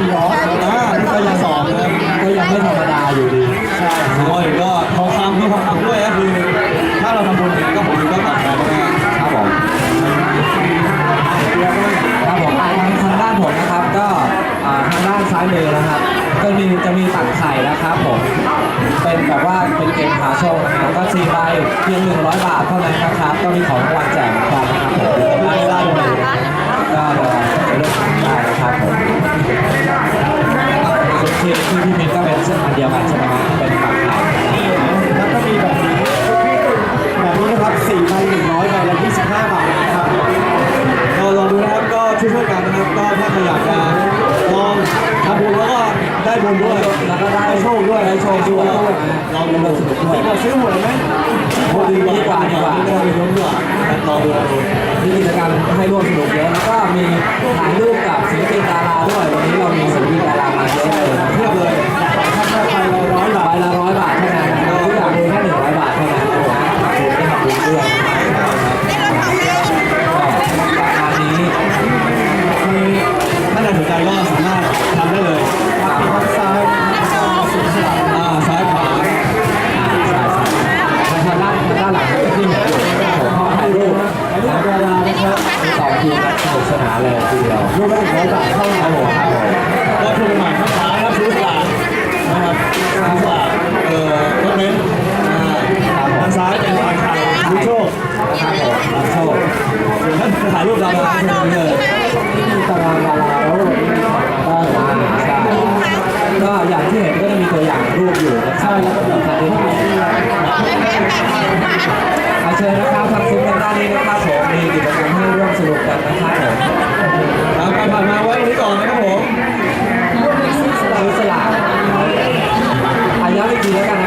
มีล้ออ่านี่ก็ยังสองนะครับก็ยังไม่ธรรมดาอยู่ดี ใช่โอ้ยก็ทองคำที่ทองคำด้วยก็คือถ้าเราทำบุญเนี่ยก็ผมก็ตอบแทนแน่ครับผมครับผมอ่าทางด้านผมนะครับก็อ่าทางด้านซ้ายมือนะครับ ก็มีจะมีตักไข่นะครับผม เป็นแบบว่าเป็นเกมหาโชคนะครับก็สี่ใบเพียง100บาทเท่านั้นนะครับ ก็มีของรางวัลแจกเหมือนกันนะครับผม บุญด้วยแล้วก็ได้โชคด้วยได้โชคด้วยลองดูสนุกด้วยดีกว่าซื้อหวยไหมดีกว่าดีกว่าดีกว่าไม่ได้ไปลุ้นดีกว่าลองดูลองดูมีกิจกรรมให้ร่วมสนุกเยอะแล้วก็มีถ่ายรูปกับศิลปินดาราด้วย รูปละหนึ่งร้อยบาทเท่านั้นครับผมก็ถูกใหม่ข้างซ้ายครับซื้อสลากนะครับซื้อสลากเอ่อรถเบนซ์ทางซ้ายเป็นทางไทยรู้โชคครับผมรับโชคท่านถ่ายรูปดาราตรงนี้เลยตารางดาราแล้ววันนี้มีขอก็อย่างที่เห็นก็จะมีตัวอย่างรูปอยู่ใช่แล้วก็มีการที่ถ่ายอาเชิญนะครับทางซุ้มทางด้านนี้นะครับผมมีกิจกรรมให้ร่วมสนุกกันนะครับผม ครับการผ่านมาไว้ตรงนี้ก่อน นะครับผ